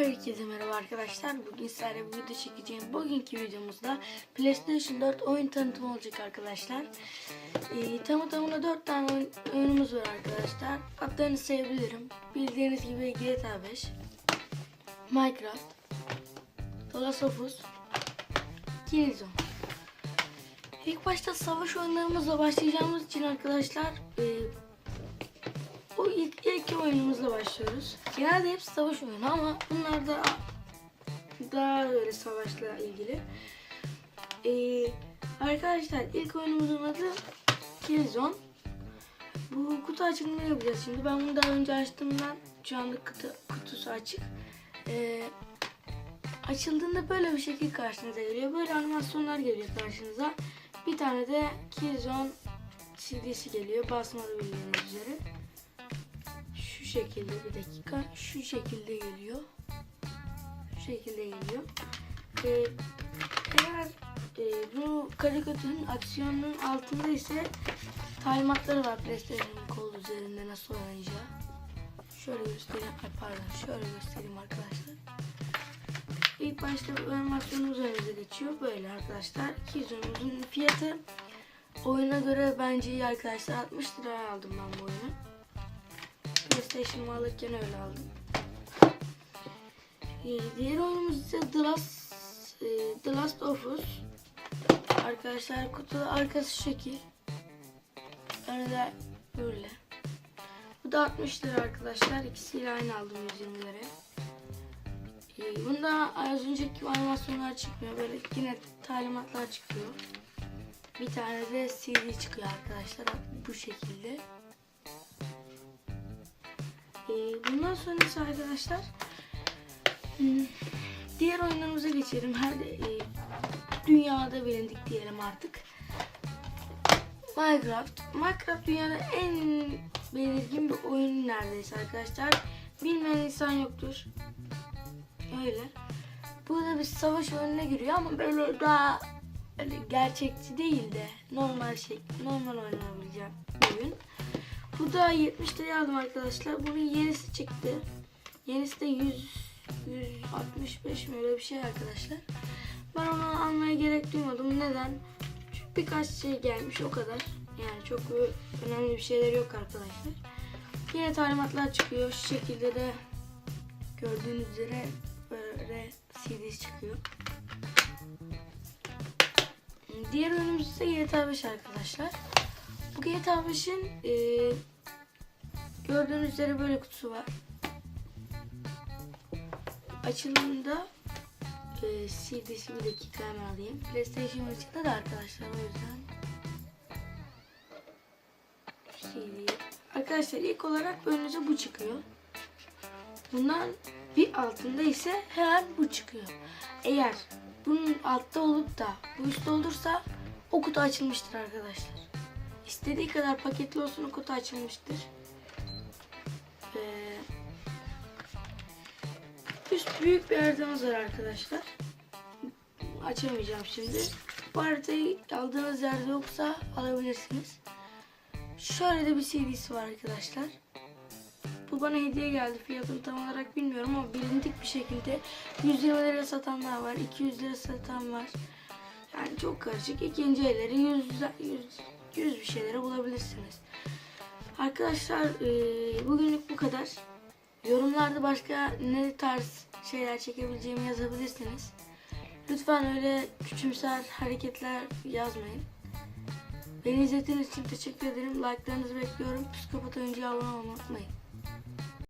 Herkese merhaba arkadaşlar. Bugün sizlerle bir video çekeceğim. Bugünkü videomuzda PlayStation 4 oyun tanıtımı olacak arkadaşlar. Ee, tamı tamına 4 tane oyun, oyunumuz var arkadaşlar. Adlarını sayabilirim. Bildiğiniz gibi GTA 5, Minecraft, The Last of Us, Killzone. İlk başta savaş oyunlarımızla başlayacağımız için arkadaşlar e, o ilk, ilk oyunumuzla başlıyoruz. Genelde hepsi savaş oyunu ama bunlar da daha böyle savaşla ilgili. Ee, arkadaşlar ilk oyunumuzun adı Killzone. Bu kutu açılımını yapacağız şimdi. Ben bunu daha önce açtığımdan şu anda kutu, kutusu açık. Ee, açıldığında böyle bir şekil karşınıza geliyor. Böyle animasyonlar geliyor karşınıza. Bir tane de Killzone CD'si geliyor. Basmalı bildiğiniz üzere şekilde bir dakika. Şu şekilde geliyor şu şekilde geliyor ee, eğer e, bu karikatürün aksiyonun altında ise talimatları var PlayStation'ın kol üzerinde nasıl oynanacağı şöyle göstereyim pardon şöyle göstereyim arkadaşlar. İlk başta animasyonumuz önümüze geçiyor. Böyle arkadaşlar Killzone'umuzun fiyatı. Oyuna göre bence iyi arkadaşlar. 60 liraya aldım ben bu oyunu PlayStation'ımı alırken öyle aldım. Ee, diğer oyunumuz ise The Last, e, The Last of Us. Arkadaşlar kutu arkası şekil. Önü de böyle. Bu da 60 lira arkadaşlar. İkisiyle aynı aldım 120 liraya. Ee, bunda az önceki animasyonlar çıkmıyor. Böyle yine talimatlar çıkıyor. Bir tane de CD çıkıyor arkadaşlar. Bu şekilde. Bundan sonrası arkadaşlar hmm, diğer oyunlarımıza geçelim. Her e, dünyada bilindik diyelim artık. Minecraft. Minecraft dünyada en belirgin bir oyun neredeyse arkadaşlar. Bilmeyen insan yoktur. Öyle. Bu da bir savaş oyununa giriyor ama böyle daha öyle gerçekçi değil de normal şey, normal oynanabileceğim oyun. Bu da 70 liraya aldım arkadaşlar. Bunun yenisi çıktı. Yenisi de 100 165 mi öyle bir şey arkadaşlar. Ben onu almaya gerek duymadım. Neden? Çünkü birkaç şey gelmiş o kadar. Yani çok önemli bir şeyler yok arkadaşlar. Yine talimatlar çıkıyor. Şu şekilde de gördüğünüz üzere böyle CD çıkıyor. Diğer ise GTA 5 arkadaşlar. Bu GTA 5'in e, gördüğünüz üzere böyle kutusu var. Açılımında e, CD'si bir dakika hemen alayım. PlayStation içinde de arkadaşlar o yüzden. CD. Arkadaşlar ilk olarak önünüze bu çıkıyor. Bundan bir altında ise hemen bu çıkıyor. Eğer bunun altta olup da bu üstte olursa o kutu açılmıştır arkadaşlar. İstediği kadar paketli olsun kutu açılmıştır. Ee, üst büyük bir haritamız var arkadaşlar. Açamayacağım şimdi. Bu haritayı aldığınız yerde yoksa alabilirsiniz. Şöyle de bir CD'si var arkadaşlar. Bu bana hediye geldi. Fiyatını tam olarak bilmiyorum ama bilindik bir şekilde 120 lira satanlar var. 200 lira satan var. Yani çok karışık. İkinci elleri 100, 100, 100 bir şeylere bulabilirsiniz. Arkadaşlar e, bugünlük bu kadar. Yorumlarda başka ne tarz şeyler çekebileceğimi yazabilirsiniz. Lütfen öyle küçümser hareketler yazmayın. Beni izlediğiniz için teşekkür ederim. Like'larınızı bekliyorum. Psikopat oyuncuya abone olmayı unutmayın.